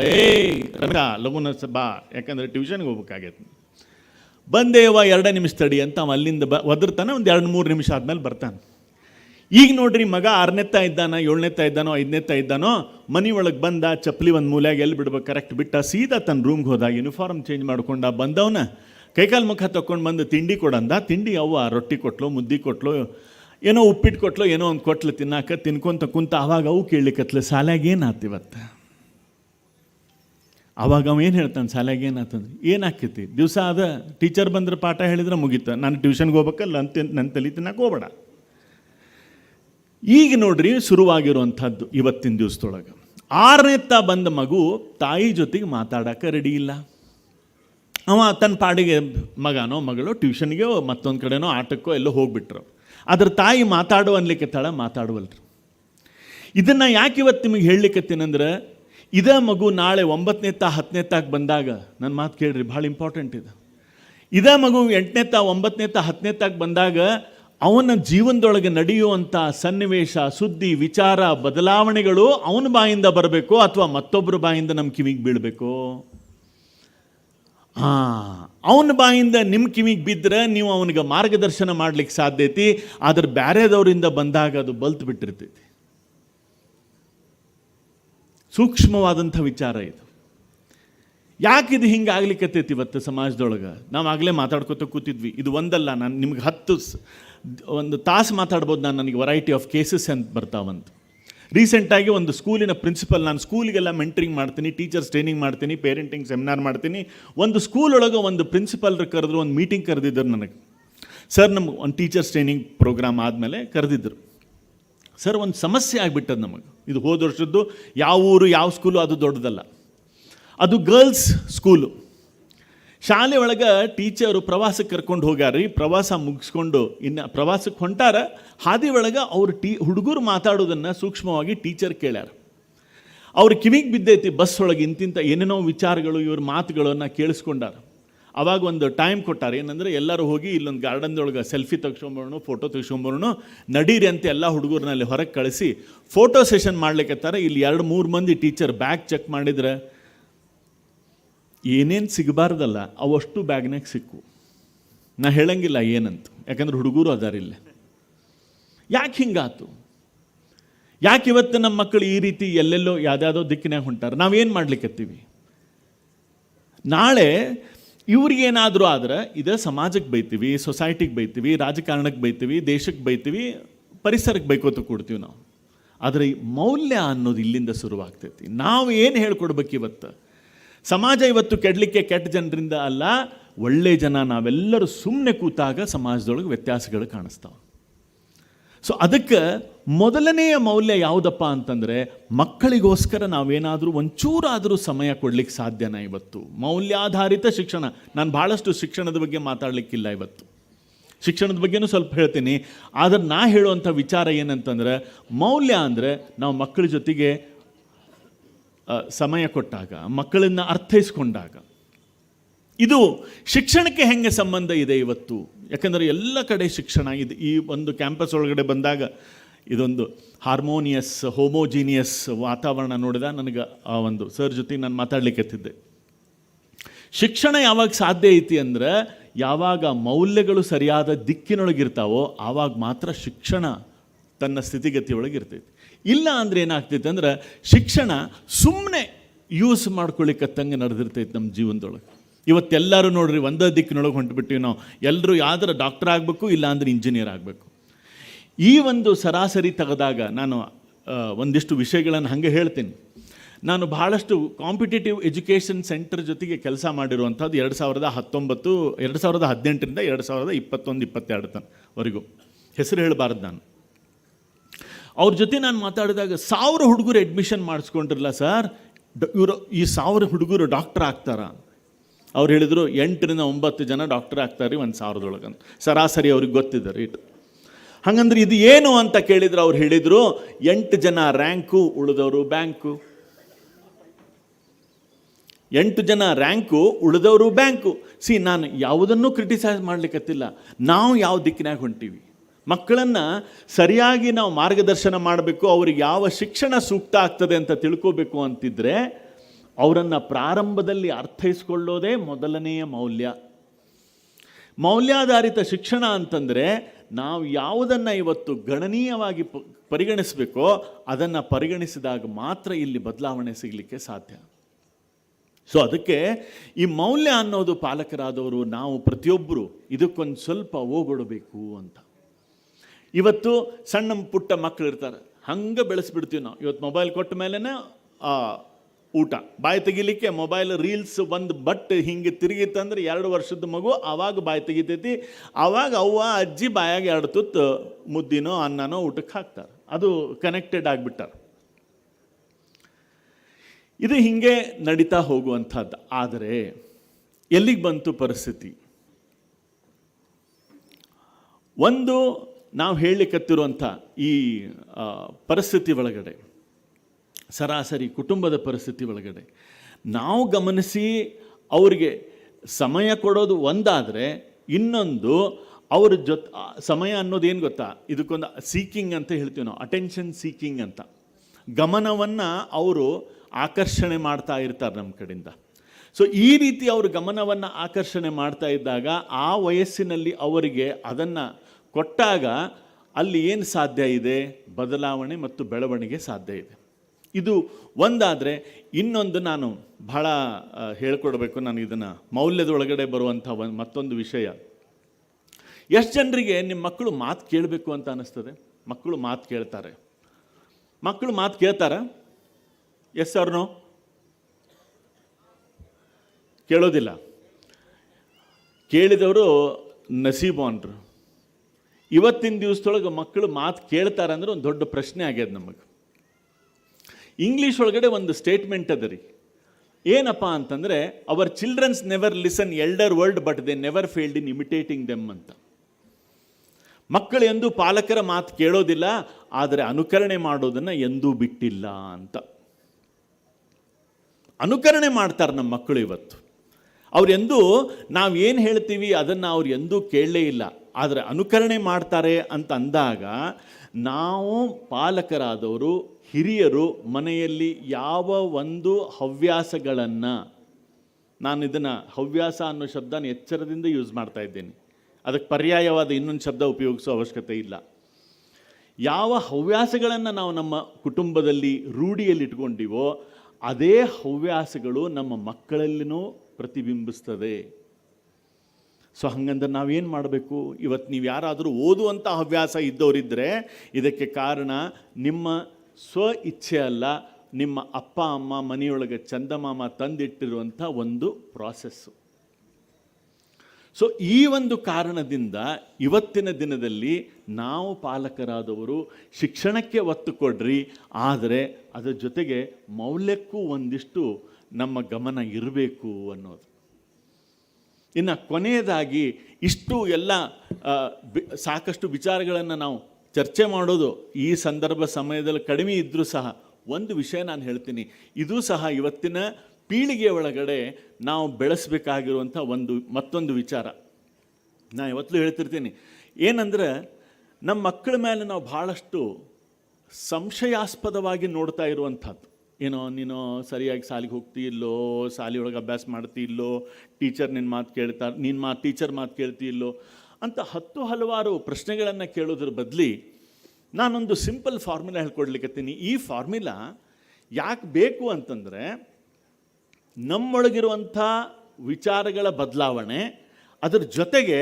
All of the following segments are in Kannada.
"ಏಯ್, ಬಾ. ಯಾಕಂದರೆ ಟ್ಯೂಷನ್ಗೆ ಹೋಗ್ಬೇಕಾಗೈತೆ. ಬಂದೇವ ಎರಡೇ ನಿಮಿಷ ತಡಿ ಅಂತ ಅವ ಅಲ್ಲಿಂದ ಬ ಒದರ್ತಾನೆ ಒಂದು ಎರಡು ಮೂರು ನಿಮಿಷ ಆದ್ಮೇಲೆ ಬರ್ತಾನೆ. ಈಗ ನೋಡ್ರಿ ಮಗ ಆರನೇತ್ತ ಇದ್ದಾನ ಏಳನೇತ್ತ ಇದ್ದಾನೋ ಐದನೇತ್ತ ಇದ್ದಾನೋ ಮನಿ ಒಳಗೆ ಬಂದ ಚಪ್ಪಲಿ ಒಂದು ಮೂಲೆಯಾಗಿ ಎಲ್ಲಿ ಬಿಡ್ಬೇಕು? ಕರೆಕ್ಟ್ ಬಿಟ್ಟ ಸೀದಾ ತನ್ನ ರೂಮ್ಗೆ ಹೋದ ಯೂನಿಫಾರ್ಮ್ ಚೇಂಜ್ ಮಾಡ್ಕೊಂಡ ಬಂದವನ. ಕೈಕಾಲು ಮುಖ ತಕೊಂಡು ಬಂದು ತಿಂಡಿ ಕೊಡಂದ. ತಿಂಡಿ ಅವ್ವ ರೊಟ್ಟಿ ಕೊಟ್ಲು ಮುದ್ದೆ ಕೊಟ್ಲು ಏನೋ ಉಪ್ಪಿಟ್ಟು ಕೊಟ್ಲು ಏನೋ ಒಂದು ಕೊಟ್ಲು ತಿನ್ನಾಕ ತಿನ್ಕೊಂತ ಕುಂತ ಅವಾಗ ಅವು ಕೇಳಲಿಕ್ಕತ್ಲು ಸಾಲ್ಯಾಗ ಏನಾತು ಇವತ್ತು? ಅವಾಗ ಅವ ಏನು ಹೇಳ್ತಾನೆ, ಶಾಲೆಗೆ ಏನಾತಂದ್ರೆ ಏನಾಕೈತಿ ದಿವಸ ಅದ ಟೀಚರ್ ಬಂದ್ರೆ ಪಾಠ ಹೇಳಿದ್ರೆ ಮುಗೀತ. ನಾನು ಟ್ಯೂಷನ್ಗೆ ಹೋಗ್ಬೇಕಲ್ಲ ಅಂತ ನನ್ನ ತಲೆ ತಿನ್ನಕ್ಕೆ ಹೋಗ್ಬೇಡ. ಈಗ ನೋಡ್ರಿ, ಶುರುವಾಗಿರುವಂಥದ್ದು ಇವತ್ತಿನ ದಿವಸದೊಳಗೆ. ಆರನೇತ್ತ ಬಂದ ಮಗು ತಾಯಿ ಜೊತೆಗೆ ಮಾತಾಡಕ್ಕೆ ರೆಡಿ ಇಲ್ಲ. ಅವ ತನ್ನ ಪಾಡಿಗೆ ಮಗನೋ, ಮಗಳು ಟ್ಯೂಷನ್ಗೆ ಮತ್ತೊಂದು ಕಡೆನೋ, ಆಟಕ್ಕೋ ಎಲ್ಲೋ ಹೋಗ್ಬಿಟ್ರು. ಅದ್ರ ತಾಯಿ ಮಾತಾಡು ಅನ್ಲಿಕ್ಕೆ ತಳ ಮಾತಾಡುವಲ್ರಿ. ಇದನ್ನು ಯಾಕೆ ಇವತ್ತು ನಿಮಗೆ ಹೇಳಲಿಕ್ಕತ್ತೀನಂದ್ರೆ ಇದೇ ಮಗು ನಾಳೆ ಒಂಬತ್ತನೇ ತಾ, ಹತ್ತನೇ ತಾಕ್ ಬಂದಾಗ ನನ್ನ ಮಾತು ಕೇಳ್ರಿ, ಭಾಳ ಇಂಪಾರ್ಟೆಂಟ್ ಇದು. ಇದೇ ಮಗು ಎಂಟನೇ ತಾ, ಒಂಬತ್ತನೇ ತಾ, ಹತ್ತನೇ ತಾಕ್ ಬಂದಾಗ, ಅವನ ಜೀವನದೊಳಗೆ ನಡೆಯುವಂಥ ಸನ್ನಿವೇಶ, ಸುದ್ದಿ, ವಿಚಾರ, ಬದಲಾವಣೆಗಳು ಅವನ ಬಾಯಿಂದ ಬರಬೇಕು ಅಥವಾ ಮತ್ತೊಬ್ಬರ ಬಾಯಿಂದ ನಮ್ಮ ಕಿವಿಗೆ ಬೀಳಬೇಕು? ಹಾಂ ಅವನ ಬಾಯಿಂದ ನಿಮ್ಮ ಕಿವಿಗೆ ಬಿದ್ದರೆ ನೀವು ಅವನಿಗೆ ಮಾರ್ಗದರ್ಶನ ಮಾಡ್ಲಿಕ್ಕೆ ಸಾಧ್ಯತೆ, ಆದರೆ ಬ್ಯಾರೆದವರಿಂದ ಬಂದಾಗ ಅದು ಬಲ್ತು ಬಿಟ್ಟಿರ್ತೈತಿ. ಸೂಕ್ಷ್ಮವಾದಂಥ ವಿಚಾರ ಇದು. ಯಾಕೆ ಇದು ಹಿಂಗೆ ಇವತ್ತು ಸಮಾಜದೊಳಗೆ? ನಾವು ಆಗಲೇ ಮಾತಾಡ್ಕೊತ ಕೂತಿದ್ವಿ. ಇದು ಒಂದಲ್ಲ, ನಾನು ನಿಮ್ಗೆ ಹತ್ತು ಒಂದು ತಾಸು ಮಾತಾಡ್ಬೋದು ನಾನು ನನಗೆ ವೆರೈಟಿ ಆಫ್ ಕೇಸಸ್ ಅಂತ ಬರ್ತಾವಂತ ರೀಸೆಂಟಾಗಿ ಒಂದು ಸ್ಕೂಲಿನ ಪ್ರಿನ್ಸಿಪಲ್, ನಾನು ಸ್ಕೂಲಿಗೆಲ್ಲ ಮೆಂಟ್ರಿಂಗ್ ಮಾಡ್ತೀನಿ, ಟೀಚರ್ಸ್ ಟ್ರೈನಿಂಗ್ ಮಾಡ್ತೀನಿ, ಪೇರೆಂಟಿಂಗ್ ಸೆಮಿನಾರ್ ಮಾಡ್ತೀನಿ. ಒಂದು ಸ್ಕೂಲ್ ಒಳಗೆ ಒಂದು ಪ್ರಿನ್ಸಿಪಲ್ರು ಕರೆದ್ರು, ಒಂದು ಮೀಟಿಂಗ್ ಕರೆದಿದ್ದರು ನನಗೆ. ಸರ್ ನಮ್ಗೆ ಒಂದು ಟೀಚರ್ಸ್ ಟ್ರೈನಿಂಗ್ ಪ್ರೋಗ್ರಾಮ್ ಆದಮೇಲೆ ಕರೆದಿದ್ದರು ಸರ್, ಒಂದು ಸಮಸ್ಯೆ ಆಗಿಬಿಟ್ಟದು ನಮಗೆ. ಇದು ಹೋದ ವರ್ಷದ್ದು, ಯಾವ ಊರು, ಯಾವ ಸ್ಕೂಲು ಅದು ದೊಡ್ಡದಲ್ಲ. ಅದು ಗರ್ಲ್ಸ್ ಸ್ಕೂಲು ಶಾಲೆ ಒಳಗೆ ಟೀಚರು ಪ್ರವಾಸಕ್ಕೆ ಕರ್ಕೊಂಡು ಹೋಗ್ಯಾರ್ರಿ, ಪ್ರವಾಸ ಮುಗಿಸ್ಕೊಂಡು, ಇನ್ನು ಪ್ರವಾಸಕ್ಕೆ ಹೊಂಟಾರ, ಹಾದಿ ಒಳಗೆ ಅವ್ರು ಟೀ, ಹುಡುಗರು ಮಾತಾಡೋದನ್ನು ಸೂಕ್ಷ್ಮವಾಗಿ ಟೀಚರ್ ಕೇಳ್ಯಾರ. ಅವ್ರ ಕಿವಿಗೆ ಬಿದ್ದೈತಿ, ಬಸ್ ಒಳಗೆ ಇಂತಿಂಥ ಏನೇನೋ ವಿಚಾರಗಳು, ಇವ್ರ ಮಾತುಗಳನ್ನು ಕೇಳಿಸ್ಕೊಂಡಾರ. ಅವಾಗ ಒಂದು ಟೈಮ್ ಕೊಟ್ಟಾರೆ. ಏನಂದ್ರೆ ಎಲ್ಲರೂ ಹೋಗಿ ಇಲ್ಲೊಂದು ಗಾರ್ಡನ್ದೊಳಗೆ ಸೆಲ್ಫಿ ತೆಗ್ಸ್ಕೊಂಬರೋಣ ಫೋಟೋ ತೆಗ್ಸ್ಕೊಂಬರೋಣ, ನಡೀರಿ ಅಂತ ಎಲ್ಲ ಹುಡುಗರನ್ನಲ್ಲಿ ಹೊರಗೆ ಕಳಿಸಿ ಫೋಟೋ ಸೆಷನ್ ಮಾಡ್ಲಿಕ್ಕತ್ತಾರ ಇಲ್ಲಿ ಎರಡು, ಮೂರು ಮಂದಿ ಟೀಚರ್ ಬ್ಯಾಗ್ ಚೆಕ್ ಮಾಡಿದ್ರೆ ಏನೇನು ಸಿಗಬಾರ್ದಲ್ಲ, ಅವಷ್ಟು ಬ್ಯಾಗ್ನಾಗ ಸಿಕ್ಕು. ನಾ ಹೇಳಂಗಿಲ್ಲ ಏನಂತ. ಯಾಕಂದ್ರೆ ಹುಡುಗರು ಅದಾರಿಲ್ಲ ಯಾಕೆ ಹಿಂಗಾತು? ಯಾಕೆ ಇವತ್ತು ನಮ್ಮ ಮಕ್ಕಳು ಈ ರೀತಿ ಎಲ್ಲೆಲ್ಲೋ ಯಾವ್ದಾವುದೋ ದಿಕ್ಕಿನಾಗ ಹೊಂಟಾರೆ? ನಾವೇನು ಮಾಡ್ಲಿಕ್ಕತ್ತೀವಿ ನಾಳೆ ಇವ್ರಿಗೇನಾದರೂ ಆದ್ರೆ ಇದು ಸಮಾಜಕ್ಕೆ ಬೈತೀವಿ ಸೊಸೈಟಿಗೆ ಬೈತೀವಿ, ರಾಜಕಾರಣಕ್ಕೆ ಬೈತೀವಿ, ದೇಶಕ್ಕೆ ಬೈತೀವಿ, ಪರಿಸರಕ್ಕೆ ಬೈಕೋತ ಕೊಡ್ತೀವಿ ನಾವು. ಆದರೆ ಮೌಲ್ಯ ಅನ್ನೋದು ಇಲ್ಲಿಂದ ಶುರುವಾಗ್ತೈತಿ. ನಾವು ಏನು ಹೇಳ್ಕೊಡ್ಬೇಕು ಇವತ್ತು? ಸಮಾಜ ಇವತ್ತು ಕೆಡಲಿಕ್ಕೆ ಕೆಟ್ಟ ಜನರಿಂದ ಅಲ್ಲ, ಒಳ್ಳೆ ಜನ ನಾವೆಲ್ಲರೂ ಸುಮ್ಮನೆ ಕೂತಾಗ ಸಮಾಜದೊಳಗೆ ವ್ಯತ್ಯಾಸಗಳು ಕಾಣಿಸ್ತಾವೆ. ಸೊ ಅದಕ್ಕೆ ಮೊದಲನೆಯ ಮೌಲ್ಯ ಯಾವುದಪ್ಪ ಅಂತಂದರೆ, ಮಕ್ಕಳಿಗೋಸ್ಕರ ನಾವೇನಾದರೂ ಒಂಚೂರಾದರೂ ಸಮಯ ಕೊಡಲಿಕ್ಕೆ ಸಾಧ್ಯನಾ ಇವತ್ತು? ಮೌಲ್ಯಾಧಾರಿತ ಶಿಕ್ಷಣ. ನಾನು ಭಾಳಷ್ಟು ಶಿಕ್ಷಣದ ಬಗ್ಗೆ ಮಾತಾಡಲಿಕ್ಕಿಲ್ಲ ಇವತ್ತು. ಶಿಕ್ಷಣದ ಬಗ್ಗೆನೂ ಸ್ವಲ್ಪ ಹೇಳ್ತೀನಿ. ಆದರೆ ನಾ ಹೇಳುವಂಥ ವಿಚಾರ ಏನಂತಂದರೆ, ಮೌಲ್ಯ ಅಂದರೆ ನಾವು ಮಕ್ಕಳ ಜೊತೆಗೆ ಸಮಯ ಕೊಟ್ಟಾಗ, ಮಕ್ಕಳನ್ನು ಅರ್ಥೈಸ್ಕೊಂಡಾಗ. ಇದು ಶಿಕ್ಷಣಕ್ಕೆ ಹೆಂಗೆ ಸಂಬಂಧ ಇದೆ ಇವತ್ತು? ಯಾಕಂದರೆ ಎಲ್ಲ ಕಡೆ ಶಿಕ್ಷಣ, ಇದು ಈ ಒಂದು ಕ್ಯಾಂಪಸ್ ಒಳಗಡೆ ಬಂದಾಗ ಇದೊಂದು ಹಾರ್ಮೋನಿಯಸ್, ಹೋಮೋಜಿನಿಯಸ್ ವಾತಾವರಣ ನೋಡಿದ ನನಗೆ ಆ ಒಂದು ಸರ್ ಜೊತೆ ನಾನು ಮಾತಾಡ್ಲಿಕ್ಕತ್ತಿದ್ದೆ. ಶಿಕ್ಷಣ ಯಾವಾಗ ಸಾಧ್ಯ ಐತಿ ಅಂದ್ರೆ ಯಾವಾಗ ಮೌಲ್ಯಗಳು ಸರಿಯಾದ ದಿಕ್ಕಿನೊಳಗಿರ್ತಾವೋ ಆವಾಗ ಮಾತ್ರ ಶಿಕ್ಷಣ ತನ್ನ ಸ್ಥಿತಿಗತಿ ಒಳಗಿರ್ತೈತಿ ಇಲ್ಲ ಅಂದ್ರೆ ಏನಾಗ್ತೈತೆ ಅಂದ್ರೆ ಶಿಕ್ಷಣ ಸುಮ್ಮನೆ ಯೂಸ್ ಮಾಡ್ಕೊಳ್ಳಿಕ್ಕತ್ತಂಗೆ ನಡೆದಿರ್ತೈತೆ ನಮ್ಮ ಜೀವನದೊಳಗೆ. ಇವತ್ತೆಲ್ಲರೂ ನೋಡ್ರಿ ಒಂದೇ ದಿಕ್ಕಿನೊಳಗೆ ಹೊಂಟ್ಬಿಟ್ಟಿವಿ ನಾವು. ಎಲ್ಲರೂ ಯಾವ್ದಾರ ಡಾಕ್ಟರ್ ಆಗಬೇಕು ಇಲ್ಲಾಂದ್ರೆ ಇಂಜಿನಿಯರ್ ಆಗಬೇಕು. ಈ ಒಂದು ಸರಾಸರಿ ತೆಗೆದಾಗ ನಾನು ಒಂದಿಷ್ಟು ವಿಷಯಗಳನ್ನು ಹಾಗೆ ಹೇಳ್ತೀನಿ. ನಾನು ಬಹಳಷ್ಟು ಕಾಂಪಿಟೇಟಿವ್ ಎಜುಕೇಷನ್ ಸೆಂಟರ್ ಜೊತೆಗೆ ಕೆಲಸ ಮಾಡಿರುವಂಥದ್ದು ಎರಡು ಸಾವಿರದ ಹತ್ತೊಂಬತ್ತು, ಎರಡು ಸಾವಿರದ ಹದಿನೆಂಟರಿಂದ ಎರಡು ಸಾವಿರದ ಇಪ್ಪತ್ತೊಂದು, ಇಪ್ಪತ್ತೆರಡು ತನವರೆಗೂ ಹೆಸರು ಹೇಳಬಾರ್ದು ನಾನು. ಅವ್ರ ಜೊತೆ ನಾನು ಮಾತಾಡಿದಾಗ ಸಾವಿರ ಹುಡುಗರು ಅಡ್ಮಿಷನ್ ಮಾಡಿಸ್ಕೊಂಡಿರಲ್ಲ ಸರ್. ಇವರು ಈ ಸಾವಿರ ಹುಡುಗರು ಡಾಕ್ಟರ್ ಆಗ್ತಾರಾ ಅವ್ರು ಹೇಳಿದರು ಎಂಟರಿಂದ ಒಂಬತ್ತು ಜನ ಡಾಕ್ಟರ್ ಆಗ್ತಾರೆ ಒಂದು ಸಾವಿರದೊಳಗೆ ಸರಾಸರಿ ಅವ್ರಿಗೆ ಗೊತ್ತಿದೆ ರೀಟ್ ಹಾಗಂದ್ರೆ ಇದು ಏನು ಅಂತ ಕೇಳಿದ್ರು ಅವ್ರು ಹೇಳಿದರು ಎಂಟು ಜನ ರ್ಯಾಂಕು ಉಳಿದವರು ಬ್ಯಾಂಕು ಎಂಟು ಜನ ರ್ಯಾಂಕು ಉಳಿದವರು ಬ್ಯಾಂಕು ಸಿ ನಾನು ಯಾವುದನ್ನು ಕ್ರಿಟಿಸೈಸ್ ಮಾಡಲಿಕ್ಕತ್ತಿಲ್ಲ ನಾವು ಯಾವ ದಿಕ್ಕಿನಾಗ ಹೊಂಟೀವಿ? ಮಕ್ಕಳನ್ನು ಸರಿಯಾಗಿ ನಾವು ಮಾರ್ಗದರ್ಶನ ಮಾಡಬೇಕು, ಅವ್ರಿಗೆ ಯಾವ ಶಿಕ್ಷಣ ಸೂಕ್ತ ಆಗ್ತದೆ ಅಂತ ತಿಳ್ಕೋಬೇಕು ಅಂತಿದ್ರೆ ಅವರನ್ನು ಪ್ರಾರಂಭದಲ್ಲಿ ಅರ್ಥೈಸ್ಕೊಳ್ಳೋದೇ ಮೊದಲನೆಯ ಮೌಲ್ಯ. ಮೌಲ್ಯಾಧಾರಿತ ಶಿಕ್ಷಣ ಅಂತಂದರೆ ನಾವು ಯಾವುದನ್ನು ಇವತ್ತು ಗಣನೀಯವಾಗಿ ಪರಿಗಣಿಸಬೇಕೋ ಅದನ್ನು ಪರಿಗಣಿಸಿದಾಗ ಮಾತ್ರ ಇಲ್ಲಿ ಬದಲಾವಣೆ ಸಿಗಲಿಕ್ಕೆ ಸಾಧ್ಯ. ಸೊ ಅದಕ್ಕೆ ಈ ಮೌಲ್ಯ ಅನ್ನೋದು ಪಾಲಕರಾದವರು, ನಾವು ಪ್ರತಿಯೊಬ್ಬರು ಇದಕ್ಕೊಂದು ಸ್ವಲ್ಪ ಓಗೊಡಬೇಕು ಅಂತ. ಇವತ್ತು ಸಣ್ಣ ಪುಟ್ಟ ಮಕ್ಕಳು ಇರ್ತಾರೆ ಹಂಗೆ ಬೆಳೆಸ್ಬಿಡ್ತೀವಿ ನಾವು. ಇವತ್ತು ಮೊಬೈಲ್ ಕೊಟ್ಟ ಮೇಲೇ ಊಟ. ಬಾಯಿ ತೆಗಿಲಿಕ್ಕೆ ಮೊಬೈಲ್ ರೀಲ್ಸ್ ಒಂದು ಬಟ್ ಹಿಂಗೆ ತಿರುಗಿತ್ತಂದ್ರೆ ಎರಡು ವರ್ಷದ ಮಗು ಆವಾಗ ಬಾಯಿ ತೆಗಿತೈತಿ. ಆವಾಗ ಅವ್ವ ಅಜ್ಜಿ ಬಾಯಾಗ ಎರಡು ತುತ್ತು ಮುದ್ದಿನೋ, ಅನ್ನನೋ ಊಟಕ್ಕೆ ಹಾಕ್ತಾರೆ. ಅದು ಕನೆಕ್ಟೆಡ್ ಆಗಿಬಿಟ್ಟಾರೆ. ಇದು ಹಿಂಗೆ ನಡೀತಾ ಹೋಗುವಂಥದ್ದು. ಆದರೆ ಎಲ್ಲಿಗೆ ಬಂತು ಪರಿಸ್ಥಿತಿ? ಒಂದು, ನಾವು ಹೇಳಲಿಕ್ಕತ್ತಿರುವಂಥ ಈ ಪರಿಸ್ಥಿತಿ ಒಳಗಡೆ. ಸರಾಸರಿ ಕುಟುಂಬದ ಪರಿಸ್ಥಿತಿ ಒಳಗಡೆ. ನಾವು ಗಮನಿಸಿ ಅವರಿಗೆ ಸಮಯ ಕೊಡೋದು ಒಂದಾದರೆ ಇನ್ನೊಂದು ಅವ್ರ ಜೊತೆ ಸಮಯ ಅನ್ನೋದು ಏನು ಗೊತ್ತಾ? ಇದಕ್ಕೊಂದು ಸೀಕಿಂಗ್ ಅಂತ ಹೇಳ್ತೀವಿ ನಾವು ಅಟೆನ್ಷನ್ ಸೀಕಿಂಗ್ ಅಂತ. ಗಮನವನ್ನು ಅವರು ಆಕರ್ಷಣೆ ಮಾಡ್ತಾ ಇರ್ತಾರೆ ನಮ್ಮ ಕಡೆಯಿಂದ. ಸೊ ಈ ರೀತಿ ಅವರು ಗಮನವನ್ನು ಆಕರ್ಷಣೆ ಮಾಡ್ತಾ ಇದ್ದಾಗ ಆ ವಯಸ್ಸಿನಲ್ಲಿ ಅವರಿಗೆ ಅದನ್ನು ಕೊಟ್ಟಾಗ ಅಲ್ಲಿ ಏನು ಸಾಧ್ಯ ಇದೆ? ಬದಲಾವಣೆ ಮತ್ತು ಬೆಳವಣಿಗೆ ಸಾಧ್ಯ ಇದೆ. ಇದು ಒಂದಾದರೆ ಇನ್ನೊಂದು ನಾನು ಬಹಳ ಹೇಳ್ಕೊಡ್ಬೇಕು ನಾನು ಇದನ್ನು. ಮೌಲ್ಯದೊಳಗಡೆ ಬರುವಂಥ ಒಂದು ಮತ್ತೊಂದು ವಿಷಯ. ಎಷ್ಟು ಜನರಿಗೆ ನಿಮ್ಮ ಮಕ್ಕಳು ಮಾತು ಕೇಳಬೇಕು ಅಂತ ಅನ್ನಿಸ್ತದೆ ಮಕ್ಕಳು ಮಾತು ಕೇಳ್ತಾರೆ. ಮಕ್ಕಳು ಮಾತು ಕೇಳ್ತಾರ? ಎಸ್ ಅವ್ರನೋ ಕೇಳೋದಿಲ್ಲ. ಕೇಳಿದವರು ನಸೀಬಾನ್ರು ಇವತ್ತಿನ ದಿವಸದೊಳಗೆ ಮಕ್ಕಳು ಮಾತು ಕೇಳ್ತಾರೆ ಅಂದ್ರೆ ಒಂದು ದೊಡ್ಡ ಪ್ರಶ್ನೆ ಆಗ್ಯದ ನಮಗೆ. ಇಂಗ್ಲೀಷ್ ಒಳಗಡೆ ಒಂದು ಸ್ಟೇಟ್ಮೆಂಟ್ ಅದ ರೀ. ಏನಪ್ಪ ಅಂತಂದರೆ our childrens never listen elder world but they never failed in imitating them ಅಂತ. ಮಕ್ಕಳು ಎಂದೂ ಪಾಲಕರ ಮಾತು ಕೇಳೋದಿಲ್ಲ, ಆದರೆ ಅನುಕರಣೆ ಮಾಡೋದನ್ನು ಎಂದೂ ಬಿಟ್ಟಿಲ್ಲ ಅಂತ. ಅನುಕರಣೆ ಮಾಡ್ತಾರೆ ನಮ್ಮ ಮಕ್ಕಳು ಇವತ್ತು. ಅವರೆಂದೂ, ನಾವು ಏನು ಹೇಳ್ತೀವಿ ಅದನ್ನು ಅವ್ರು ಎಂದೂ ಕೇಳಲೇ ಇಲ್ಲ, ಆದರೆ ಅನುಕರಣೆ ಮಾಡ್ತಾರೆ ಅಂತ ಅಂದಾಗ, ನಾವು ಪಾಲಕರಾದವರು ಹಿರಿಯರು ಮನೆಯಲ್ಲಿ ಯಾವ ಒಂದು ಹವ್ಯಾಸಗಳನ್ನು ನಾನು ಇದನ್ನು ಹವ್ಯಾಸ ಅನ್ನೋ ಶಬ್ದನ ಎಚ್ಚರದಿಂದ ಯೂಸ್ ಮಾಡ್ತಾ ಇದ್ದೇನೆ. ಅದಕ್ಕೆ ಪರ್ಯಾಯವಾದ ಇನ್ನೊಂದು ಶಬ್ದ ಉಪಯೋಗಿಸೋ ಅವಶ್ಯಕತೆ ಇಲ್ಲ. ಯಾವ ಹವ್ಯಾಸಗಳನ್ನು ನಾವು ನಮ್ಮ ಕುಟುಂಬದಲ್ಲಿ ರೂಢಿಯಲ್ಲಿ ಇಟ್ಕೊಂಡಿವೋ ಅದೇ ಹವ್ಯಾಸಗಳು ನಮ್ಮ ಮಕ್ಕಳಲ್ಲಿನೂ ಪ್ರತಿಬಿಂಬಿಸ್ತದೆ. ಸೊ ಹಂಗಂದ್ರೆ ನಾವೇನು ಮಾಡಬೇಕು? ಇವತ್ತು ನೀವು ಯಾರಾದರೂ ಓದುವಂಥ ಹವ್ಯಾಸ ಇದ್ದವರಿದ್ದರೆ ಇದಕ್ಕೆ ಕಾರಣ ನಿಮ್ಮ ಸ್ವ ಇಚ್ಛೆ ಅಲ್ಲ, ನಿಮ್ಮ ಅಪ್ಪ, ಅಮ್ಮ, ಮನೆಯೊಳಗೆ ಚಂದಮಾಮ ತಂದಿಟ್ಟಿರುವಂಥ ಒಂದು ಪ್ರಾಸೆಸ್ಸು ಸೊ ಈ ಒಂದು ಕಾರಣದಿಂದ ಇವತ್ತಿನ ದಿನದಲ್ಲಿ ನಾವು ಪಾಲಕರಾದವರು ಶಿಕ್ಷಣಕ್ಕೆ ಒತ್ತು ಕೊಡ್ರಿ, ಆದರೆ ಅದರ ಜೊತೆಗೆ ಮೌಲ್ಯಕ್ಕೂ ಒಂದಿಷ್ಟು ನಮ್ಮ ಗಮನ ಇರಬೇಕು ಅನ್ನೋದು. ಇನ್ನು ಕೊನೆಯದಾಗಿ ಇಷ್ಟು ಎಲ್ಲ ಸಾಕಷ್ಟು ವಿಚಾರಗಳನ್ನು ನಾವು ಚರ್ಚೆ ಮಾಡೋದು ಈ ಸಂದರ್ಭ ಸಮಯದಲ್ಲಿ ಕಡಿಮೆ ಇದ್ದರೂ ಸಹ ಒಂದು ವಿಷಯ ನಾನು ಹೇಳ್ತೀನಿ. ಇದು ಸಹ ಇವತ್ತಿನ ಪೀಳಿಗೆ ಒಳಗಡೆ ನಾವು ಬೆಳೆಸಬೇಕಾಗಿರುವಂಥ ಒಂದು ಮತ್ತೊಂದು ವಿಚಾರ. ನಾನು ಇವತ್ತಲೂ ಹೇಳ್ತಿರ್ತೀನಿ. ಏನಂದ್ರೆ ನಮ್ಮ ಮಕ್ಕಳ ಮೇಲೆ ನಾವು ಭಾಳಷ್ಟು ಸಂಶಯಾಸ್ಪದವಾಗಿ ನೋಡ್ತಾ ಇರುವಂಥದ್ದು. ಏನೋ, ನೀನು ಸರಿಯಾಗಿ ಸಾಲಿಗೆ ಹೋಗ್ತಿ ಇಲ್ಲೋ ಸಾಲಿ ಒಳಗೆ ಅಭ್ಯಾಸ ಮಾಡ್ತಿ ಇಲ್ಲೋ, ಟೀಚರ್ ನಿನ್ನ ಮಾತು ಕೇಳ್ತಾರೆ ನಿನ್ನ ಮಾತು ಟೀಚರ್ ಮಾತು ಕೇಳ್ತಿ ಇಲ್ಲೋ. ಅಂತ ಹತ್ತು ಹಲವಾರು ಪ್ರಶ್ನೆಗಳನ್ನು ಕೇಳೋದ್ರ ಬದಲಿ ನಾನೊಂದು ಸಿಂಪಲ್ ಫಾರ್ಮುಲಾ ಹೇಳ್ಕೊಡ್ಲಿಕ್ಕತ್ತೀನಿ ಈ ಫಾರ್ಮುಲಾ ಯಾಕೆ ಬೇಕು ಅಂತಂದರೆ ನಮ್ಮೊಳಗಿರುವಂಥ ವಿಚಾರಗಳ ಬದಲಾವಣೆ, ಅದರ ಜೊತೆಗೆ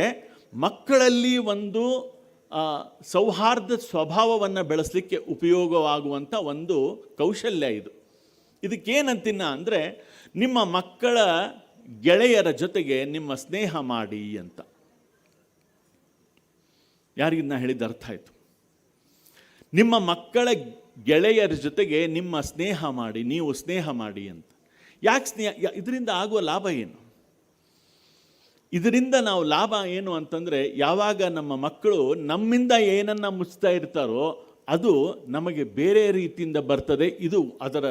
ಮಕ್ಕಳಲ್ಲಿ ಒಂದು ಸೌಹಾರ್ದ ಸ್ವಭಾವವನ್ನು ಬೆಳೆಸಲಿಕ್ಕೆ ಉಪಯೋಗವಾಗುವಂಥ ಒಂದು ಕೌಶಲ್ಯ ಇದು. ಇದಕ್ಕೇನಂತಿನ್ನ ಅಂದರೆ ನಿಮ್ಮ ಮಕ್ಕಳ ಗೆಳೆಯರ ಜೊತೆಗೆ ನಿಮ್ಮ ಸ್ನೇಹ ಮಾಡಿ ಅಂತ. ಯಾರಿಗೆ ಹೇಳಿದ್ದು ಹೇಳಿದ ಅರ್ಥ ಆಯಿತು. ನಿಮ್ಮ ಮಕ್ಕಳ ಗೆಳೆಯರ ಜೊತೆಗೆ ನಿಮ್ಮ ಸ್ನೇಹ ಮಾಡಿ, ನೀವು ಸ್ನೇಹ ಮಾಡಿ ಅಂತ. ಯಾಕೆ ಸ್ನೇಹ ಇದರಿಂದ ಆಗುವ ಲಾಭ ಏನು? ಇದರಿಂದ ನಾವು ಲಾಭ ಏನು ಅಂತಂದರೆ, ಯಾವಾಗ ನಮ್ಮ ಮಕ್ಕಳು ನಮ್ಮಿಂದ ಏನನ್ನ ಮುಚ್ತಾ ಇರ್ತಾರೋ, ಅದು ನಮಗೆ ಬೇರೆ ರೀತಿಯಿಂದ ಬರ್ತದೆ. ಇದು ಅದರ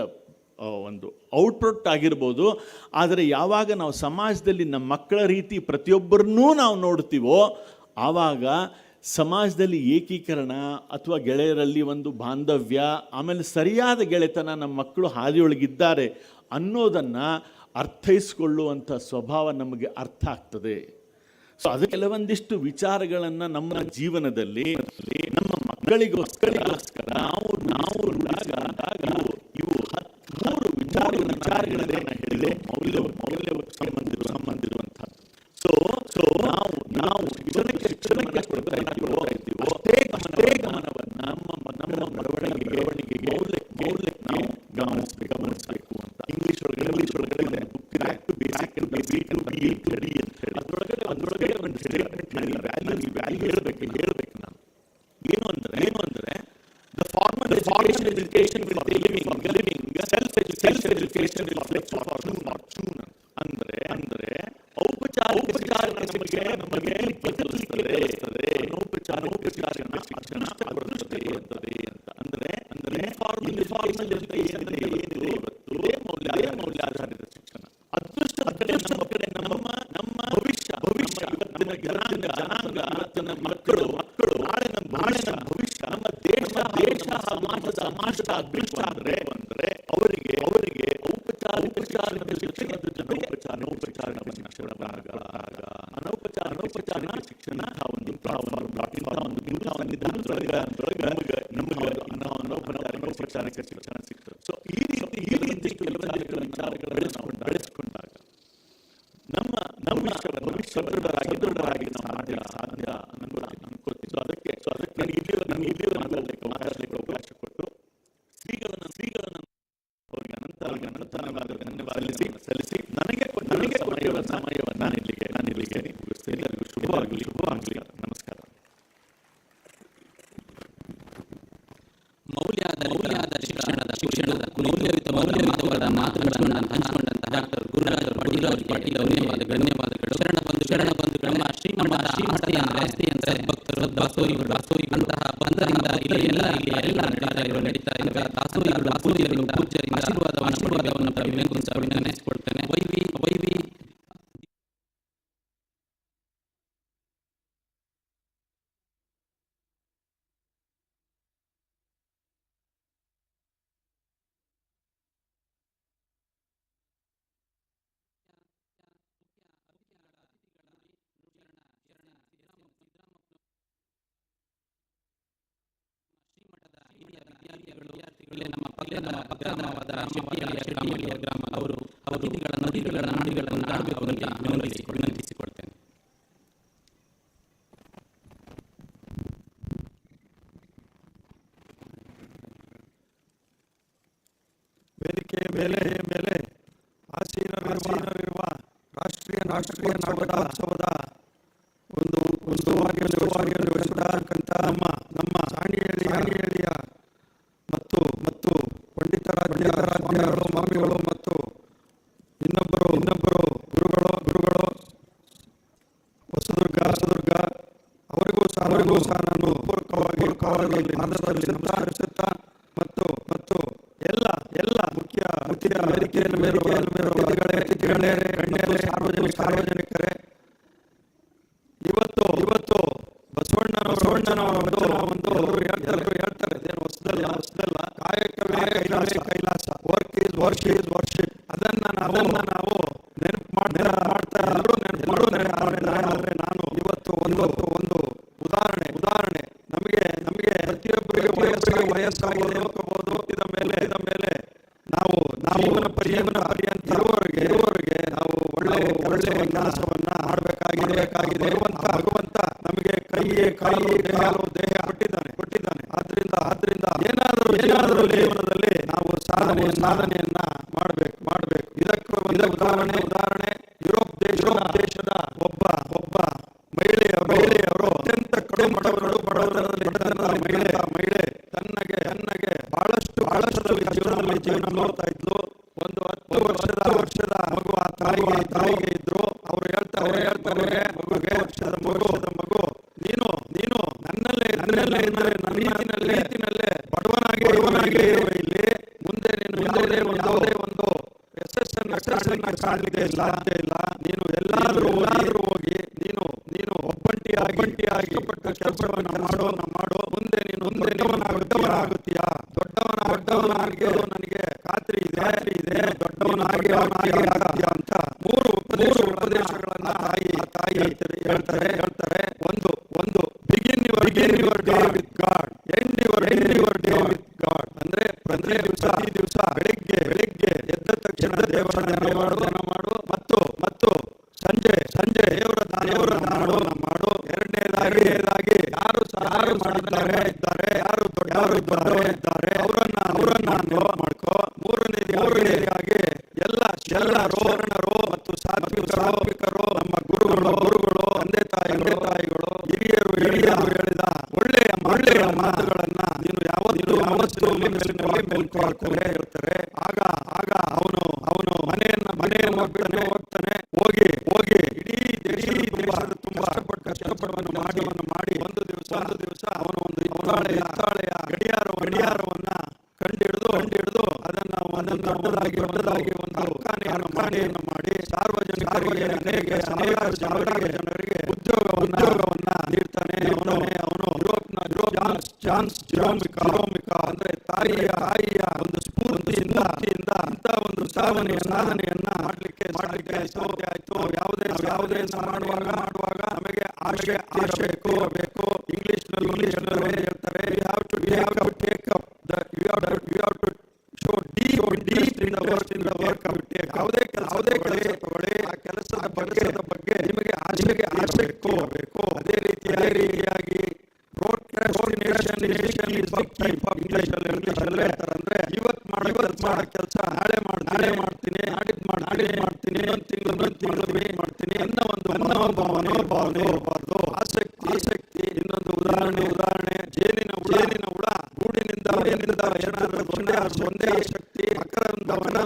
ಒಂದು ಔಟ್ಪುಟ್ ಆಗಿರ್ಬೋದು. ಆದರೆ ಯಾವಾಗ ನಾವು ಸಮಾಜದಲ್ಲಿ ನಮ್ಮ ಮಕ್ಕಳ ರೀತಿ ಪ್ರತಿಯೊಬ್ಬರನ್ನೂ ನಾವು ನೋಡ್ತೀವೋ, ಆವಾಗ ಸಮಾಜದಲ್ಲಿ ಏಕೀಕರಣ ಅಥವಾ ಗೆಳೆಯರಲ್ಲಿ ಒಂದು ಬಾಂಧವ್ಯ, ಆಮೇಲೆ ಸರಿಯಾದ ಗೆಳೆತನ ನಮ್ಮ ಮಕ್ಕಳು ಹಾದಿಯೊಳಗಿದ್ದಾರೆ ಅನ್ನೋದನ್ನು ಅರ್ಥೈಸ್ಕೊಳ್ಳುವಂಥ ಸ್ವಭಾವ ನಮಗೆ ಅರ್ಥ ಆಗ್ತದೆ. ಸೊ ಅದು ಕೆಲವೊಂದಿಷ್ಟು ವಿಚಾರಗಳನ್ನು ನಮ್ಮ ಜೀವನದಲ್ಲಿ, ನಮ್ಮ ಮಕ್ಕಳಿಗೋಸ್ಕರ, ನಾವು ನಾವು ಇವು ಹತ್ತು ವಿಚಾರ ವಿಚಾರಗಳನ್ನ ಹೇಳಿದೆ ಮೌಲ್ಯ ಮೌಲ್ಯ ಸಂಬಂಧಿರುವಂಥ ಸೊ ಸೊ ನಾವು ನಾವು ಶಿಕ್ಷಣಕ್ಕೆ ಶಿಕ್ಷಣಕ್ಕೆ ಕೊಡ್ತಾ ಇದ್ದೀವೋ ಅಷ್ಟೇ ಅಷ್ಟೇ ಗಮನವನ್ನು ನಮ್ಮ ನಮ್ಮ ಬೆಳವಣಿಗೆಗೆ ಬೆಳವಣಿಗೆಗೆ ಮೌಲ್ಯ ಮೌಲ್ಯಕ್ಕೆ ನಾವು ಗಮನಿಸಬೇಕು ಗಮನಿಸಬೇಕು ಅಂತ ಇಂಗ್ಲಿಷ್ ಒಳಗಡೆ ಇಂಗ್ಲಿಷ್ ಒಳಗಡೆ ಒಂದು ಬುಕ್ ಇದೆ basic and B to B study ಅಂತ ಹೇಳಿ ಅದರೊಳಗಡೆ ಅದರೊಳಗಡೆ ಒಂದು ಸ್ಟೇಟ್ಮೆಂಟ್ ವ್ಯಾಲ್ಯೂ ವ್ಯಾಲ್ಯೂ ಹೇಳ್ಬೇಕು ಹೇಳ್ಬೇಕು ನಾನು ಏನು ಅಂದ್ರೆ ಏನು ಅಂದ್ರೆ the formal education education will living living self education education will flex for two not two ಅಂದ್ರೆ ಅಂದ್ರೆ ಔಪಚಾರ ಔಪಚಾರ ನಮಗೆ ನಮಗೆ ಬದಲಿಸ್ತದೆ ಔಪಚಾರ ಔಪಚಾರ ಶಿಕ್ಷಣ ಬರುತ್ತದೆ ಇರ್ತದೆ ಅಂತ ಅಂದ್ರೆ ಅಂದ್ರೆ ಫಾರ್ಮಲ್ ಫಾರ್ಮಲ್ ಎಜುಕೇಶನ್ ಏನಿದೆ ಇವತ್ತು ಮೌಲ್ಯ ಮೌಲ್ಯಾಧಾರಿತ ಶಿಕ್ಷಣ ಅದೃಷ್ಟ ಕಡೆ ನಮ್ಮ ಕಡೆ ನಮ್ಮ ನಮ್ಮ ಭವಿಷ್ಯ ಭವಿಷ್ಯ ಇವತ್ತಿನ ಜನಾಂಗ ಜನಾಂಗ ಇವತ್ತಿನ ಮಕ್ಕಳು ಮಕ್ಕಳು ನಾಳೆ ನಮ್ಮ ನಾಳೆ ನಮ್ಮ ಭವಿಷ್ಯ ನಮ್ಮ ದೇಶ ದೇಶ ಸಮಾಜ ಸಮಾಜದ ಅದೃಷ್ಟ ಅಂದ್ರೆ ಅಂದ್ರೆ ಅವರಿಗೆ ಅವರಿಗೆ ಔಪಚಾರ ಉಪಚಾರದ ಶಿಕ್ಷಣದ ಜೊತೆಗೆ ಔಪಚಾರ ಔಪಚಾರ ಶಿಕ್ಷಣ ಭಾಗ ಆಗ ಅನೌಪಚಾರ ಅನೌಪಚಾರಿಕ ಶಿಕ್ಷಣ ಆ ಒಂದು ಇಂಥ ಒಂದು ಇಂಥ ಸಂವಿಧಾನದೊಳಗೆ ನಮಗೆ ನಮಗೆ ನಾವು ಅನೌಪಚಾರಿಕ ಅನೌಪಚಾರಿಕ ಶಿಕ್ಷಣ ಸಿಗ್ತದೆ ಸೊ ಈ ರೀತಿ ಈ ರೀತಿ ಕೆಲವೊಂದಿಷ್ಟು ವಿಚಾರಗಳನ್ನು ನಾವು ಬೆಳೆಸ್ಕೊಂಡಾಗ ನಮ್ಮ ನಮ್ಮ ಭವಿಷ್ಯ ಸದೃಢರಾಗಿ ಸದೃಢರಾಗಿ ನಾವು ಸಾಧ್ಯ ಸಾಧ್ಯ ಅನ್ನೋದು ನಾನು ಅನ್ಕೊಳ್ತೀನಿ ಸೊ ಅದಕ್ಕೆ ಸೊ ಅದಕ್ಕೆ ನನಗೆ ಇಲ್ಲಿವರೆಗೆ ನನಗೆ ಇಲ್ಲಿವರೆಗೆ ಮಾತಾಡಲಿಕ್ಕೆ ಮಾತಾಡಲಿಕ್ಕೆ ಅವಕಾಶ ಕೊಟ್ಟು ಶ್ರೀಗಳನ್ನ ಶ್ರೀಗಳನ್ನ ಅವರಿಗೆ ಅನಂತ ಅವರಿಗೆ ಅನಂತನವಾದ ಧನ್ಯವಾದ ಸಲ್ಲಿಸಿ ಸಲ್ಲಿಸಿ ನನಗೆ ನನಗೆ ಸಮಯವನ್ನು ಸಮಯವನ್ನು ನಾನು ಇಲ್ಲಿಗೆ ನಾನು ಇಲ್ಲಿಗೆ ಮುಗಿಸ್ತೇನೆ ಎಲ್ಲರಿಗೂ ಶುಭವಾಗಲಿ ಶುಭವಾಗಲಿ ನಮಸ್ಕಾರ ಮೌಲ್ಯದ ಮೌಲ್ಯದ ಶಿಕ್ಷಣದ ಶಿಕ್ಷಣದ ಮೌಲ್ಯಯುತ ಮೌಲ್ಯಯುತವಾದ ಮಾತುಗಳನ್ನು ಹಂಚಿಕೊಂಡಂತಹ ಡಾಕ್ಟರ್ ಗುರುರಾಜ್ ಪಾಟೀಲ್ ಅವರು ಪಾಟೀಲ್ ಧನ್ಯವಾದ ಧನ್ಯವಾದಗಳು ಶರಣ ಬಂಧು ಶರಣ ಬಂಧು ನಮ್ಮ ಶ್ರೀಮಠ ಶ್ರೀಮಠ ಅಂದರೆ ಅಂತ ಭಕ್ತರು ದಾಸೋಹಿಗಳು ದಾಸೋಹಿಗಳು ಅಂತಹ ಬಂಧನದಿಂದ ಇಲ್ಲಿ ಎಲ್ಲ ಇಲ್ಲಿ ಎಲ್ಲ ನಡೀತಾ ಇರುವ ವಿದ್ಯಾರ್ಥಿಗಳೇ ನಮ್ಮ ಪಕ್ಕದ ನಮ್ಮ ಪಕ್ಕದವಾದ ಶೆಟ್ಟಿಯ ಶೆಟ್ಟಿಯ ಗ್ರಾಮ ಅವರು ಅವರು ನದಿಗಳ ನದಿಗಳ ನಾಡಿಗಳನ್ನು ಆಡಬೇಕು ಅಂತ ವಿನಂತಿಸಿ ವಿನಂತಿಸಿಕೊಳ್ತೇನೆ ವೇದಿಕೆಯ ಮೇಲೆ ಮೇಲೆ ಆಸೀನರಿರುವ ರಾಷ್ಟ್ರೀಯ ರಾಷ್ಟ್ರೀಯ ನಾಟಕೋತ್ಸವದ ನಮಸ್ಕರಿಸುತ್ತಾ ಮತ್ತು ಮತ್ತು ಎಲ್ಲ ಎಲ್ಲ ಮುಖ್ಯ ಮುಖ್ಯ ವೇದಿಕೆಯ ಮೇಲೆ ಗಣ್ಯರೇ ಸಾರ್ವಜನಿಕ ಸಾರ್ವಜನಿಕರೇ. ಇವತ್ತು ಇವತ್ತು ಬಸವಣ್ಣ ಬಸವಣ್ಣನವರ ಒಂದು ಹೇಳ್ತಾರೆ. ಹೇಳ್ತಾರೆ. ಇದೇನು ಹೊಸದಲ್ಲ? ಹೊಸದಲ್ಲ? ಕಾಯಕ Kailasa. Work is work is worship ಅದನ್ನ ನಾವು ನಾವು ನೆನಪು ಮಾಡ್ತಾ ಮಾಡ್ತಾ ಎಲ್ಲರೂ ನೆನಪು ಮಾಡಿದ್ರೆ ನಾನು ಇವತ್ತು ಒಂದು ಒಂದು ಉದಾಹರಣೆ ಉದಾಹರಣೆ ನಮಗೆ ನಮಗೆ ಪ್ರತಿಯೊಬ್ಬರಿಗೆ ವಯಸ್ಸಿಗೆ ವಯಸ್ಸಾಗಿದೆ ಹೋಗಬಹುದು ಇದ ಮೇಲೆ ಇದ ಮೇಲೆ ನಾವು ನಾವು ಜೀವನ ಪರ್ಯಂತ ಪರ್ಯಂತ ಇರುವವರೆಗೆ ಇರುವವರೆಗೆ ನಾವು ಒಳ್ಳೆ ಒಳ್ಳೆ ಕೆಲಸವನ್ನ ಮಾಡಬೇಕಾಗಿದೆ ಬೇಕಾಗಿದೆ ಭಗವಂತ ಭಗವಂತ ನಮಗೆ ಕೈಯೇ ಕಾಲು ಕಾಲು ದೇಹ ಕೊಟ್ಟಿದ್ದಾನೆ. ಕೊಟ್ಟಿದ್ದಾನೆ. ಆದ್ರಿಂದ ಆದ್ರಿಂದ ಏನಾದರೂ ಏನಾದರೂ ಜೀವನದಲ್ಲಿ ನಾವು ಸಾಧನೆ ಸಾಧನೆಯನ್ನ ಮಾಡಬೇಕು. ಮಾಡಬೇಕು. ಇದಕ್ಕೆ ಇದಕ್ಕೆ ಉದಾಹರಣೆ ಉದಾಹರಣೆ. ಯುರೋಪ್ ದೇಶ ಯುರೋಪ್ ದೇಶದ ಒಬ್ಬ ಒಬ್ಬ ಮಹಿಳೆಯ ಮಹಿಳೆಯರು ಅತ್ಯಂತ ಕಡು ಬಡವರು ಬಡವರಲ್ಲಿ ಬಡತನದ ಮಹಿಳೆ ಮಹಿಳೆ. ತನ್ನಗೆ ತನ್ನಗೆ ಬಹಳಷ್ಟು ಬಹಳಷ್ಟು ಜೀವನದಲ್ಲಿ ಜೀವನ ನೋಡ್ತಾ ಇದ್ಲು ಒಂದು ಹತ್ತು ವರ್ಷದ ವರ್ಷದ ಮಗು ಆ ತಾಯಿಗೆ ತಾಯಿಗೆ ಇದ್ರು ಅವ್ರು ಹೇಳ್ತಾರೆ ಅವ್ರು ಹೇಳ್ತಾರೆ ಮಗುಗೆ ವರ್ಷದ ವರ್ಷದ ಮಗು ನೀನು ನೀನು ನನ್ನಲ್ಲೇ ನನ್ನಲ್ಲೇ ಇದ್ದರೆ ನನ್ನ ರೀತಿನಲ್ಲೇ ರೀತಿನಲ್ಲೇ ಬಡವನಾಗಿ ಬಡವನಾಗಿ ಇರುವ ಇಲ್ಲಿ ಮುಂದೆ ನೀನು ಯಾವುದೇ ಒಂದು ಒಂದು ಯಶಸ್ಸನ್ನು ಯಶಸ್ಸನ್ನ ಕಾಣಲಿಕ್ಕೆ ಸಾಧ್ಯ ಇಲ್ಲ ನೀನು ಎಲ್ಲಾದರೂ ಎಲ್ಲಾದರೂ ಹೋಗಿ, ನೀನು ನೀನು ಒಬ್ಬಂಟಿ ಒಬ್ಬಂಟಿಯಾಗಿ ಕಷ್ಟಪಟ್ಟ ಕೆಲಸವನ್ನು ಮಾಡೋಣ ಮಾಡೋ, ಮುಂದೆ ನೀನು ಮುಂದೆ ದೊಡ್ಡವನಾಗುತ್ತೀಯಾ? ದೊಡ್ಡವನ, ದೊಡ್ಡವನಾಗಿ ನನಗೆ ಖಾತ್ರಿ ಇದೆ ಇದೆ. ದೊಡ್ಡವನ ದೊಡ್ಡವನಾಗಿ ಅವನಾಗಿ ಆಗ್ತೀಯ ಅಂತ ಮೂರು ಉಪದೇಶ ಉಪದೇಶಗಳನ್ನ ತಾಯಿ ತಾಯಿ ಹೇಳ್ತಾರೆ ಹೇಳ್ತಾರೆ ಒಂದು ಒಂದು begin your begin your day with God end your end your day with God ಅಂದ್ರೆ ಪ್ರತಿ ದಿವಸ ಈ ದಿವಸ ಬೆಳಿಗ್ಗೆ ಬೆಳಿಗ್ಗೆ ಎದ್ದ ತಕ್ಷಣ ದೇವರ ಧ್ಯಾನ ಮಾಡು ಧ್ಯಾನ ಮಾಡು ಮತ್ತು ಮತ್ತು ಸಂಜೆ ಸಂಜೆ ದೇವರ ದೇವರ ಮಾಡು ಮಾಡು ಎರಡನೇದಾಗಿ ಯಾರು ಸಹಾಯ ಮಾಡಿದ್ದಾರೆ ಇದ್ದಾರೆ ಯಾರು ದೊಡ್ಡವರು ಇದ್ದಾರೆ ಇದ್ದಾರೆ ಅವರನ್ನ ಅವರನ್ನ ನೆನಪು ಮಾಡ್ಕೋ ಮೂರನೇ ಮೂರನೇದಾಗಿ ಎಲ್ಲ ಶರಣರು ಶರಣರು ಮತ್ತು ಸಾತ್ವಿಕರು ಸಾತ್ವಿಕರು ನಮ್ಮ ಗುರುಗಳು ಗುರುಗಳು ತಂದೆ ತಾಯಿಗಳು ತಾಯಿಗಳು ಹಿರಿಯರು ಹಿರಿಯರು ಹೇಳಿದ ಒಳ್ಳೆಯ ಒಳ್ಳೆಯ ಮಾತುಗಳನ್ನ ನೀನು ಯಾವತ್ತೂ ಯಾವತ್ತೂ ಮೇಲಿನಲ್ಲಿ ಮೇಲ್ಕೊಳ್ತಾರೆ ಹೇಳ್ತಾರೆ ಆಗ ಆಗ ಅವನು ಅವನು ಮನೆಯನ್ನ ಮನೆಯನ್ನು ಹೋಗ್ತಾನೆ ಹೋಗ್ತಾನೆ ಹೋಗಿ ಹೋಗಿ ಇಡೀ ಇಡೀ ದೇಶದ ತುಂಬಾ ಕಷ್ಟಪಟ್ಟು ಕಷ್ಟಪಟ್ಟವನ್ನು ಮಾಡಿ ಮಾಡಿ ಒಂದು ದಿವಸ ಒಂದು ದಿವಸ ಅವನು ಒಂದು ಹಿತ್ತಾಳೆಯ ಹಿತ್ತಾಳೆಯ ಗಡಿಯಾರ ಗಡಿಯಾರವನ್ನ ಕಂಡಿಡಿದು ಕಂಡಿಡಿದು ಅದನ್ನ ದೊಡ್ಡದಾಗಿ ದೊಡ್ಡದಾಗಿ ಒಂದು ಕಾರ್ಖಾನೆಯನ್ನು ಮಾಡಿ ಸಾರ್ವಜನಿಕರಿಗೆ ಅನೇಕ ಸಾವಿರಾರು ಸಾವಿರಾರು ಜನರಿಗೆ ಉದ್ಯೋಗ ಉದ್ಯೋಗವನ್ನ ನೀಡ್ತಾನೆ ಅವನು ಅವನು ಯುರೋಪ್ನ ಯುರೋಪ್ ಚಾನ್ಸ್ ಜಿರೋಮಿಕ ಜಿರೋಮಿಕ ಅಂದ್ರೆ ತಾಯಿಯ ತಾಯಿಯ ಒಂದು ಸ್ಫೂರ್ತಿಯಿಂದ ಅಂತ ಒಂದು ಸಾಧನೆಯ ಸಾಧನೆಯನ್ನ ಮಾಡ್ಲಿಕ್ಕೆ ಮಾಡ್ಲಿಕ್ಕೆ ಆಯ್ತು. ಆಯ್ತು. ಯಾವುದೇ ಯಾವುದೇ ಮಾಡುವಾಗ ಮಾಡುವಾಗ ನಮಗೆ ಆಶೆ ಆಶೆ ಬೇಕು ಇಂಗ್ಲಿಷ್ನಲ್ಲಿ ಇಂಗ್ಲಿಷ್ನಲ್ಲಿ ಹೇಳ್ತಾರೆ you have to take up the you have you deep in the work in ಯಾವುದೇ ಯಾವುದೇ ಕೆಲಸ ಆ ಕೆಲಸದ ಬಗ್ಗೆ ನಿಮಗೆ ಆಶೆಗೆ ಆಶೆ ಬೇಕು ಅದೇ ರೀತಿ ಅದೇ ರೀತಿಯಾಗಿ road is big type of English ಅಲ್ಲಿ ಹೇಳ್ತಾರೆ ಅಂದ್ರೆ, ಇವತ್ತು ಮಾಡೋ ಕೆಲಸ ನಾಳೆ ಮಾಡ್ತೀನಿ ನಾಳೆ ಮಾಡ್ತೀನಿ ನಾಡಿದ್ದು ಮಾಡ್ತೀನಿ ಮಾಡ್ತೀನಿ ಇನ್ನೊಂದು ತಿಂಗಳು ಇನ್ನೊಂದು ತಿಂಗಳು ವೇಟ್ ಮಾಡ್ತೀನಿ ಅನ್ನೋ ಒಂದು ಮನೋಭಾವನೆ ಭಾವನೆ ಇರಬಾರ್ದು ಆಸಕ್ತಿ ಆಸಕ್ತಿ ಇನ್ನೊಂದು ಉದಾಹರಣೆ ಉದಾಹರಣೆ ಜೇನಿನ ಹುಳ ಜೇನಿನ ಹುಳ ಗೂಡಿನಿಂದ ಗೂಡಿನಿಂದ ಏನಾದರೂ ಒಂದೇ ಒಂದೇ ಶಕ್ತಿ ಮಕರಂದವನ್ನ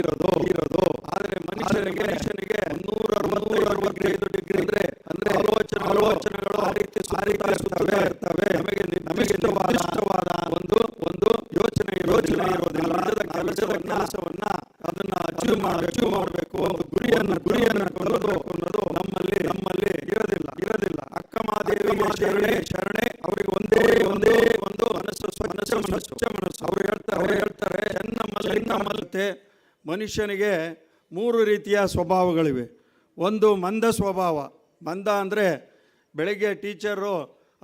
ಇರೋದು ಇರೋದು ಆದ್ರೆ ಮನುಷ್ಯನಿಗೆ ಮನುಷ್ಯನಿಗೆ ನೂರ ಅರವತ್ತು ಅರವತ್ತೈದು ಡಿಗ್ರಿ ಅಂದ್ರೆ ಅಂದ್ರೆ ಆಲೋಚನೆ ಆಲೋಚನೆಗಳು ಆ ರೀತಿ ಆ ರೀತಿ ಇರ್ತವೆ ಇರ್ತವೆ ನಮಗೆ ನಮಗೆ ಇಷ್ಟವಾದ ಒಂದು ಒಂದು ಯೋಚನೆ ಇರೋದಿಲ್ಲ. ಅದರ ಕೆಲಸದ ಕೆಲಸವನ್ನ ಅದನ್ನ ಅಚೀವ್ ಮಾಡಿ ಅಚೀವ್ ಮಾಡಬೇಕು. ಒಂದು ಗುರಿಯನ್ನ ಗುರಿಯನ್ನ ಕೊಡೋದು ಅನ್ನೋದು ನಮ್ಮಲ್ಲಿ ನಮ್ಮಲ್ಲಿ ಇರೋದಿಲ್ಲ ಇರೋದಿಲ್ಲ. ಅಕ್ಕಮಾದೇವಿಗೆ ಶರಣೆ ಶರಣೆ. ಅವರಿಗೆ ಒಂದೇ ಒಂದೇ ಒಂದು ಮನಸ್ಸು ಮನಸ್ಸು. ಮನಸ್ಸು ಮನಸ್ಸು. ಅವ್ರು ಹೇಳ್ತಾರೆ ಅವ್ರು ಹೇಳ್ತಾರೆ ಚೆನ್ನಮ್ಮಲ್ ಚೆನ್ನಮ್ಮಲ್ತೆ ಮನುಷ್ಯನಿಗೆ ಮೂರು ರೀತಿಯ ಸ್ವಭಾವಗಳಿವೆ. ಒಂದು ಮಂದ ಸ್ವಭಾವ. ಮಂದ ಅಂದರೆ ಬೆಳಗ್ಗೆ ಟೀಚರು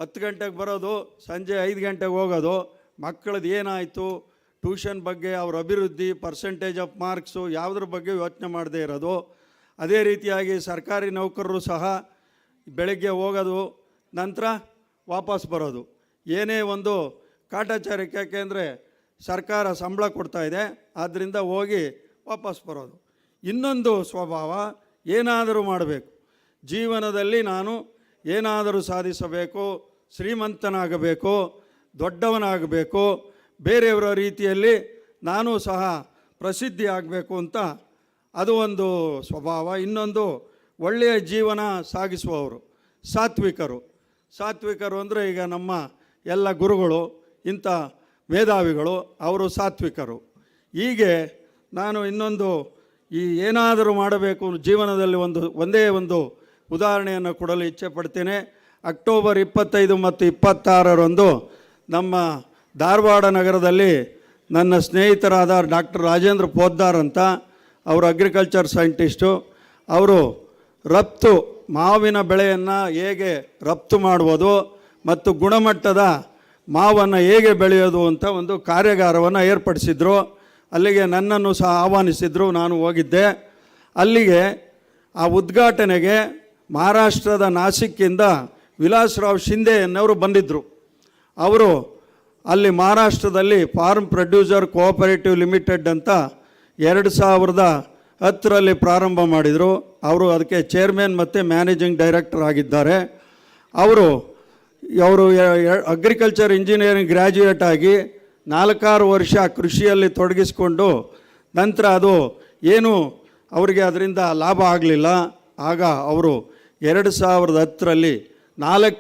ಹತ್ತು ಗಂಟೆಗೆ ಬರೋದು, ಸಂಜೆ ಐದು ಗಂಟೆಗೆ ಹೋಗೋದು, ಮಕ್ಕಳದ್ದು ಏನಾಯಿತು ಟ್ಯೂಷನ್ ಬಗ್ಗೆ ಅವ್ರ ಅಭಿವೃದ್ಧಿ ಪರ್ಸೆಂಟೇಜ್ ಆಫ್ ಮಾರ್ಕ್ಸು ಯಾವುದ್ರ ಬಗ್ಗೆ ಯೋಚನೆ ಮಾಡದೇ ಇರೋದು. ಅದೇ ರೀತಿಯಾಗಿ ಸರ್ಕಾರಿ ನೌಕರರು ಸಹ ಬೆಳಗ್ಗೆ ಹೋಗೋದು, ನಂತರ ವಾಪಸ್ ಬರೋದು. ಏನೇ ಒಂದು ಕಾಟಾಚಾರಕ್ಕೆ ಯಾಕೆಂದರೆ ಸರ್ಕಾರ ಸಂಬಳ ಕೊಡ್ತಾ ಇದೆ ಆದ್ದರಿಂದ ಹೋಗಿ ವಾಪಸ್ ಬರೋದು. ಇನ್ನೊಂದು ಸ್ವಭಾವ, ಏನಾದರೂ ಮಾಡಬೇಕು. ಜೀವನದಲ್ಲಿ ನಾನು ಏನಾದರೂ ಸಾಧಿಸಬೇಕು, ಶ್ರೀಮಂತನಾಗಬೇಕು, ದೊಡ್ಡವನಾಗಬೇಕು ಬೇರೆಯವರ ರೀತಿಯಲ್ಲಿ ನಾನು ಸಹ ಪ್ರಸಿದ್ಧಿ ಆಗಬೇಕು ಅಂತ ಅದು ಒಂದು ಸ್ವಭಾವ. ಇನ್ನೊಂದು ಒಳ್ಳೆಯ ಜೀವನ ಸಾಗಿಸುವವರು, ಸಾತ್ವಿಕರು. ಸಾತ್ವಿಕರು ಅಂದರೆ ಈಗ ನಮ್ಮ ಎಲ್ಲ ಗುರುಗಳು, ಇಂಥ ಮೇಧಾವಿಗಳು, ಅವರು ಸಾತ್ವಿಕರು. ಹೀಗೆ ನಾನು ಇನ್ನೊಂದು ಈ ಏನಾದರೂ ಮಾಡಬೇಕು ಜೀವನದಲ್ಲಿ ಒಂದು, ಒಂದೇ ಒಂದು ಉದಾಹರಣೆಯನ್ನು ಕೊಡಲು ಇಚ್ಛೆ ಪಡ್ತೇನೆ ಅಕ್ಟೋಬರ್ ಇಪ್ಪತ್ತೈದು ಮತ್ತು ಇಪ್ಪತ್ತಾರರಂದು ನಮ್ಮ ಧಾರವಾಡ ನಗರದಲ್ಲಿ ನನ್ನ ಸ್ನೇಹಿತರಾದ ಡಾಕ್ಟರ್ ರಾಜೇಂದ್ರ ಪೋದ್ದಾರ್ ಅಂತ ಅವರು ಅಗ್ರಿಕಲ್ಚರ್ ಸೈಂಟಿಸ್ಟು ಅವರು ರಫ್ತು, ಮಾವಿನ ಬೆಳೆಯನ್ನು ಹೇಗೆ ರಫ್ತು ಮಾಡ್ಬೋದು ಮತ್ತು ಗುಣಮಟ್ಟದ ಮಾವನ್ನು ಹೇಗೆ ಬೆಳೆಯೋದು ಅಂತ ಒಂದು ಕಾರ್ಯಾಗಾರವನ್ನು ಏರ್ಪಡಿಸಿದ್ರು. ಅಲ್ಲಿಗೆ ನನ್ನನ್ನು ಸಹ ಆಹ್ವಾನಿಸಿದ್ರು, ನಾನು ಹೋಗಿದ್ದೆ. ಅಲ್ಲಿಗೆ ಆ ಉದ್ಘಾಟನೆಗೆ ಮಹಾರಾಷ್ಟ್ರದ ನಾಸಿಕ್ಕಿಂದ ವಿಲಾಸ್ರಾವ್ ಶಿಂದೆ ಎನ್ನವರು ಬಂದಿದ್ದರು ಅವರು ಅಲ್ಲಿ ಮಹಾರಾಷ್ಟ್ರದಲ್ಲಿ ಫಾರ್ಮ್ ಪ್ರೊಡ್ಯೂಸರ್ ಕೋಆಪರೇಟಿವ್ ಲಿಮಿಟೆಡ್ ಅಂತ ಎರಡು ಸಾವಿರದ ಹತ್ತರಲ್ಲಿ ಪ್ರಾರಂಭ ಮಾಡಿದರು. ಅವರು ಅದಕ್ಕೆ ಚೇರ್ಮನ್ ಮತ್ತು ಮ್ಯಾನೇಜಿಂಗ್ ಡೈರೆಕ್ಟರ್ ಆಗಿದ್ದಾರೆ. ಅವರು ಅವರು ಅಗ್ರಿಕಲ್ಚರ್ ಇಂಜಿನಿಯರಿಂಗ್ ಗ್ರ್ಯಾಜುಯೇಟ್ ಆಗಿ ನಾಲ್ಕಾರು ವರ್ಷ ಕೃಷಿಯಲ್ಲಿ ತೊಡಗಿಸಿಕೊಂಡು ನಂತರ ಅದು ಏನು ಅವರಿಗೆ ಅದರಿಂದ ಲಾಭ ಆಗಲಿಲ್ಲ. ಆಗ ಅವರು ಎರಡು ಸಾವಿರದ ಹತ್ತರಲ್ಲಿ ನಾಲ್ಕು